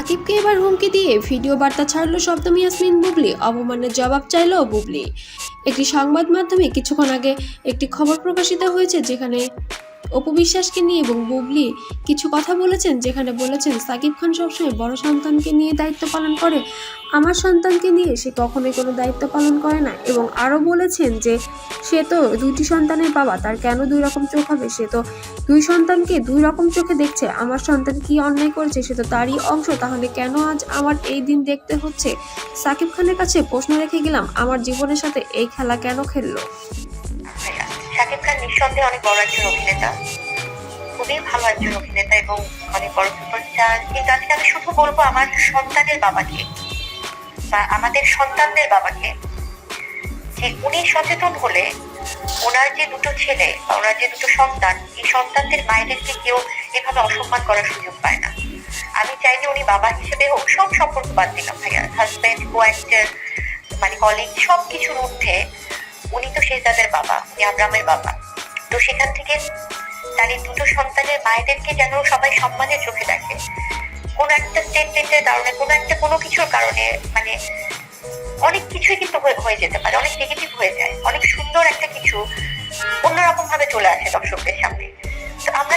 সাকিবকে এবার হুমকি দিয়ে ভিডিও বার্তা ছাড়লো সপ্তম ইয়াসমিন বুবলি অবমানের জবাব চাইল বুবলি। একটি সংবাদ মাধ্যমে কিছুক্ষণ আগে একটি খবর প্রকাশিত হয়েছে যেখানে অপু বিশ্বাসকে নিয়ে এবং বুবলি কিছু কথা বলেছেন, যেখানে বলেছেন, সাকিব খান সবসময় বড় সন্তানকে নিয়ে দায়িত্ব পালন করে। আমার সন্তানকে নিয়ে সে কখনোই কোনো দায়িত্ব পালন করে না। এবং আরও বলেছেন যে, সে তো দুইটি সন্তানের বাবা, তার কেন দুই রকম চোখ হবে? সে তো দুই সন্তানকে দুই রকম চোখে দেখছে। আমার সন্তান কি অন্যায় করেছে? সে তো তারই অংশ। তাহলে কেন আজ আমার এই দিন দেখতে হচ্ছে? সাকিব খানের কাছে প্রশ্ন রেখে গেলাম, আমার জীবনের সাথে এই খেলা কেন খেললো? শাকিব খান নিঃসন্দেহে অনেক বড় একজন অভিনেতা। খুবই ভালো একজন অভিনেতা এবং অনেক বড় সুপারস্টার কিন্তু আজকে আমি শুধু বলব আমার সন্তানের বাবাকে বা আমাদের সন্তানদের বাবাকে যে উনি সচেতন হলে ওনার যে দুটো ছেলে বা ওনার যে দুটো সন্তান, এই সন্তানদের মায়েদেরকে কেউ এভাবে অসম্মান করার সুযোগ পায় না। আমি চাইলে উনি বাবা হিসেবে হোক, সব সম্পর্ক বাদ দিলাম, ভাইয়া হাজব্যান্ড কো মানে কলিগ সব কিছুর ঊর্ধ্বে উনি তো শেহজাদের বাবা, উনি আব্রামের বাবা। তো সেখান থেকে তার এই দুটো সন্তানের মায়েদেরকে যেন সবাই সম্মানের চোখে দেখে। কোনো একটা স্টেটমেন্টের কারণে কোনো একটা কোনো কিছুর কারণে মানে অনেক কিছুই কিন্তু হয়ে- হয়ে যেতে পারে, অনেক নেগেটিভ হয়ে যায়, অনেক সুন্দর একটা কিছু অন্যরকম ভাবে চলে আসে দর্শকদের সামনে। তো আমরা